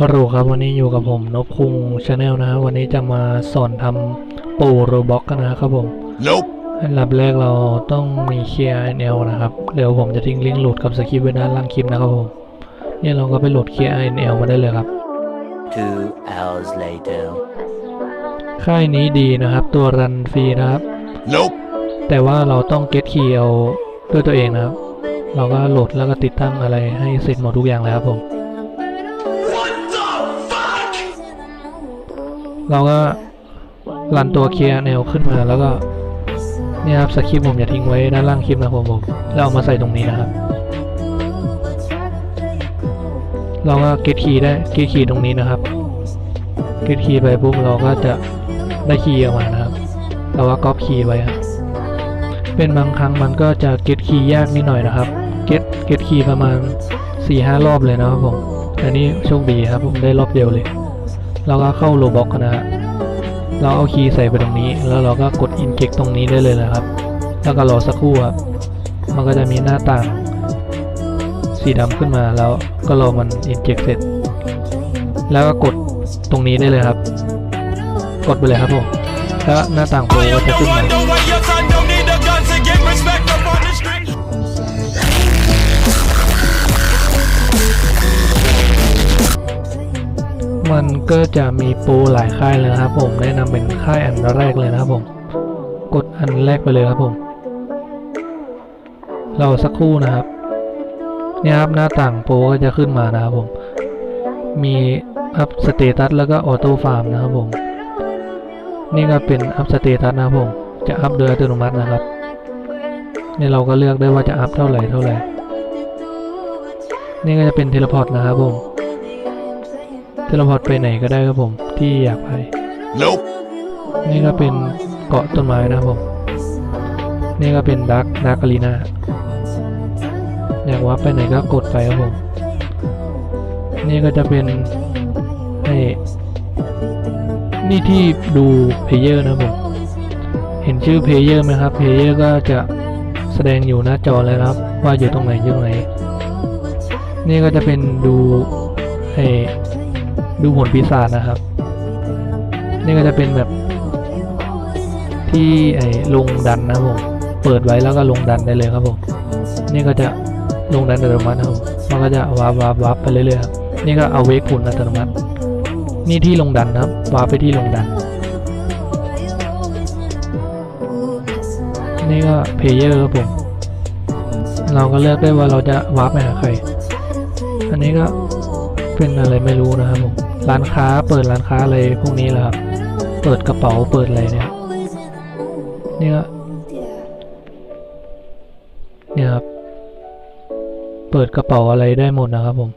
ฮัลโหลครับวันนี้อยู่กับผมนพคุงชาแนลนะฮะวันนี้จะมาสอนทำปูโรบ็อกกันนะครับผม Nope. อันดับแรกเราต้องมีเคลียร์ NL นะครับ เดี๋ยวผมจะทิ้งลิงก์โหลดกับสคริปต์ไว้ด้านล่างคลิปนะครับผมเนี่ยเราก็ไปโหลดเคลียร์ NL มาได้เลยครับ Two hours later. ค่ายนี้ดีนะครับ ตัวรันฟรีนะครับ Nope. แต่ว่าเราต้องเก็ตคีย์เอาด้วยตัวเองนะครับ เราก็โหลดแล้วก็ติดตั้งอะไรให้เสร็จหมดทุกอย่างแล้วครับผม เราก็รันตัวเคลียร์แนวขึ้นมาแล้วก็เนี่ยครับสคริปต์ผมจะทิ้งไว้ด้านล่างคลิปนะครับผมแล้วเอามาใส่ตรงนี้นะครับ เราก็เก็ตคีย์ได้เก็ตคีย์ตรงนี้นะครับเก็ตคีย์ไปปุ๊บเราก็จะได้คีย์ออกมานะครับเราก็ก๊อปคีย์ไว้เป็นบางครั้งมันก็จะเก็ตคีย์ยากนิดหน่อยนะครับเก็ตเก็ตคีย์ประมาณ4-5หรอบเลยนะครับผมแต่นี่โชคดีครับผมได้รอบเดียวเลย เราก็เข้าโลบ็อกนะฮะเราเอาคีย์ใส่ไปตรงนี้ แล้วเราก็กด inject ตรงนี้ได้เลยนะครับ แล้วก็รอสักครู่ครับมันก็จะมีหน้าต่างสีดำขึ้นมาแล้วก็รอมัน inject เสร็จ แล้วก็กดตรงนี้ได้เลยครับ กดไปเลยครับผมแล้วหน้าต่างโปรก็จะขึ้นมา มันก็จะมีปรหลายค่ายเลยนะครับ ผมแนะนำเป็นค่ายอันแรกเลยนะครับผม กดอันแรกไปเลยครับผม เราสักครู่นะครับ เนี่ยครับหน้าต่างปรก็จะขึ้นมานะครับผม มีอัพสเตตัสแล้วก็ออโต้ฟาร์มนะครับผม นี่ก็เป็นอัพสเตตัสนะครับผม จะอัพโดยอัตโนมัตินะครับนี่เราก็เลือกได้ว่าจะอัพเท่าไหร่เท่าไหร่ นี่ก็จะเป็นเทเลพอร์ตนะครับผม เทเลพอร์ตไปไหนก็ได้ครับผมที่อยากไป Nope. นี่ก็เป็นเกาะต้นไม้นะครับผม นี่ก็เป็นดักดักอารีนาอยากว่าไปไหนก็กดไปครับผม นี่ก็จะเป็นให้นี่ที่ดูเพลเยอร์นะครับผม เห็นชื่อเพลเยอร์ไหมครับ เพลเยอร์ก็จะแสดงอยู่หน้าจอเลยนะครับ ว่าอยู่ตรงไหนอยู่ตรงไหน นี่ก็จะเป็นดูให้ ดูผลปีศาจนะครับ นี่ก็จะเป็นแบบที่ไอ้ลงดันนะผม เปิดไว้แล้วก็ลงดันได้เลยครับผม นี่ก็จะลงดันอัตโนมัติครับผมมันก็จะวาร์ปวาร์ปวาร์ปไปเรื่อยๆครับ นี่ก็เอาเวกคุณอัตโนมัติ นี่ที่ลงดันนะครับ วาร์ปไปที่ลงดัน นี่ก็เพลเยอร์ครับผม เราก็เลือกได้ว่าเราจะวาร์ปไปหาใคร อันนี้ก็ เป็นอะไรไม่รู้นะครับผมร้านค้าเปิดร้านค้าอะไรพวกนี้แหละครับ เปิดกระเป๋าเปิดอะไรเนี่ยนี่ก็เนี่ยครับเปิดกระเป๋าอะไรได้หมดนะครับผม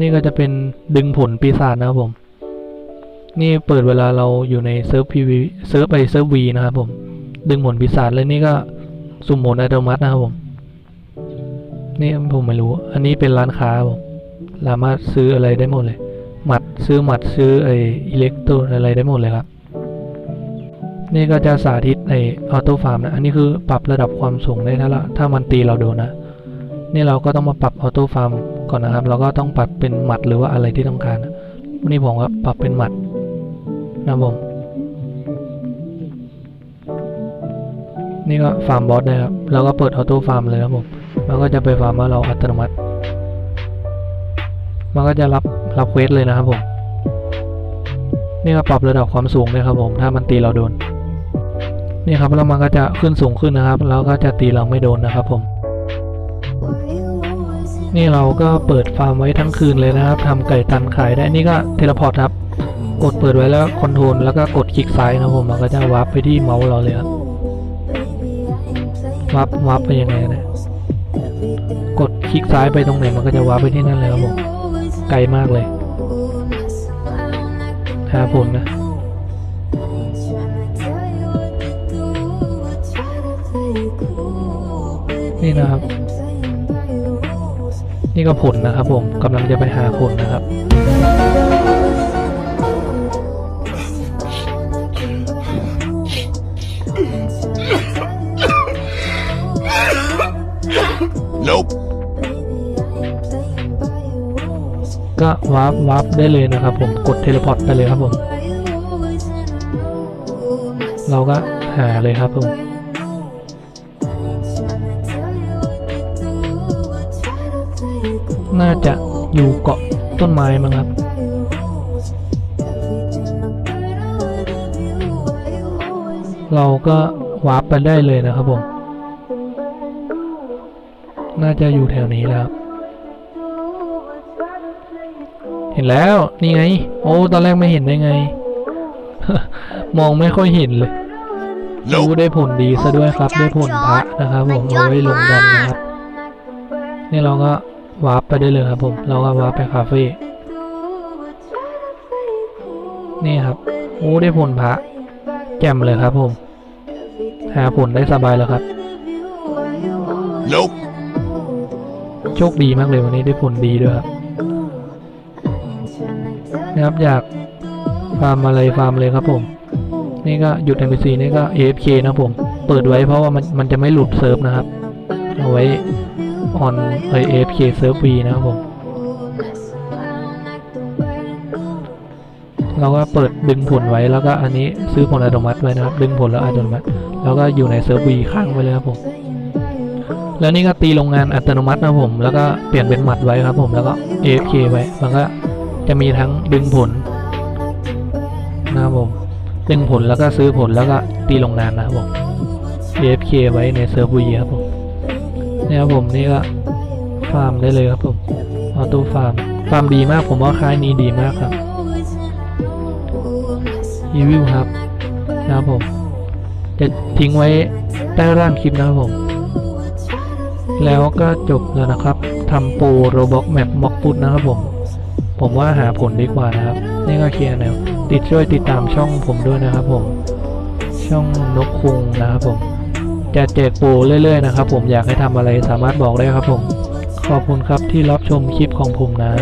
นี่ก็จะเป็นดึงผลปีศาจนะครับผม นี่เปิดเวลาเราอยู่ในเซิร์ฟพีวีเซิร์ฟไปเซิร์ฟวีนะครับผม ดึงผลปีศาจเลยนี่ก็สุ่มผลอัตโนมัตินะครับผม นี่ผมไม่รู้ อันนี้เป็นร้านค้าครับผม สามารถซื้ออะไรได้หมดเลยหมัดซื้อหมัดซื้อไออิเล็กโตรอะไรได้หมดเลยครับ นี่ก็จะสาธิตไอออโต้ฟาร์มนะ อันนี้คือปรับระดับความสูงได้ถ้าละถ้ามันตีเราโดนนะ นี่เราก็ต้องมาปรับออโต้ฟาร์มก่อนนะครับ เราก็ต้องปรับเป็นหมัดหรือว่าอะไรที่ต้องการนะวันนี้ผมก็ปรับเป็นหมัดนะผมนี่ก็ฟาร์มบอสได้ครับแล้วก็เปิดออโต้ฟาร์มเลยครับผม มันก็จะไปฟาร์มมาเราอัตโนมัติ มันก็จะรับรับเควสเลยนะครับผม นี่ก็ปรับระดับความสูงเลยครับผม ถ้ามันตีเราโดน นี่ครับแล้วมันก็จะขึ้นสูงขึ้นนะครับ แล้วก็จะตีเราไม่โดนนะครับผม นี่เราก็เปิดฟาร์มไว้ทั้งคืนเลยนะครับทำไก่ตันขายได้ นี่ก็เทเลพอร์ตครับ กดเปิดไว้แล้วคอนโทรลแล้วก็กดคลิกซ้ายนะครับผม มันก็จะวาร์ปไปที่เมาส์เราเลยครับวาร์ปวาร์ปไปยังไงนะ กดคลิกซ้ายไปตรงไหนมันก็จะวาร์ปไปที่นั่นเลยครับผม ไกลมากเลยหาผลนะ นี่นะครับ นี่ก็ผลนะครับผมกำลังจะไปหาผลนะครับาร์ปวาร์ปได้เลยนะครับผมกดเทเลพอร์ตไปเลยครับผม เราก็หาเลยครับผมน่าจะอยู่เกาะต้นไม้มั้งครับ เราก็วาร์ปไปได้เลยนะครับผม น่าจะอยู่แถวนี้แล้วครับ ห็นแล้วนี่ไง โอ้ ตอนแรกไม่เห็นได้ไง มองไม่ค่อยเห็นเลยรู้ Nope. ได้ผลดีซะด้วยครับ ได้ผลพระนะครับผมเอาไว้ลงดันนะครับนี่เราก็วาร์ปไปได้เลยครับผม เราก็วาร์ปไปคาเฟ่นี่ครับโอ้ได้ผลพระแจ่มเลยครับผมหาผลได้สบายแล้วครับ Nope. โชคดีมากเลยวันนี้ได้ผลดีด้วยครับ นะครับ อยากฟาร์มอะไรฟาร์มเลยครับผม นี่ก็หยุด NPC นี่ก็ AFK นะครับผม เปิดไว้เพราะว่ามันมันจะไม่หลุดเซิร์ฟนะครับ เอาไว้ออนเอ AFK เซิร์ฟ V นะครับผม เราก็เปิดดึงผลไว้แล้วก็อันนี้ซื้อผลอัตโนมัติไว้นะครับ ดึงผลแล้วอัตโนมัติ แล้วก็อยู่ในเซิร์ฟ V ค้างไว้เลยครับผมแล้วนี่ก็ตีโรงงานอัตโนมัตินะผม แล้วก็เปลี่ยนเป็นหมัดไว้ครับผม แล้วก็ AFK ไว้ มันก็ จะมีทั้งดึงผลนะครับผมดึงผลแล้วก็ซื้อผลแล้วก็ตีโรงงานนะครับผม AFK ไว้ในเซิร์ฟวีครับผมเนี่ยครับผมนี่ก็ฟาร์มได้เลยครับผมออโต้ฟาร์มฟาร์มดีมากผมว่าค่ายนี้ดีมากครับรีวิวครับนะครับผม จะทิ้งไว้ใต้ร่างคลิปนะครับผม แล้วก็จบแล้วนะครับทำโปรโรบอกแมปม็อกฟุตนะครับผม ผมว่าหาผลดีกว่านะครับ นี่ก็เคลียร์แนวติดช่วยติดตามช่องผมด้วยนะครับผม ช่องนกคุงนะครับผม จะแจกปูเรื่อยๆนะครับผมอยากให้ทำอะไรสามารถบอกได้ครับผม ขอบคุณครับที่รับชมคลิปของผมนะ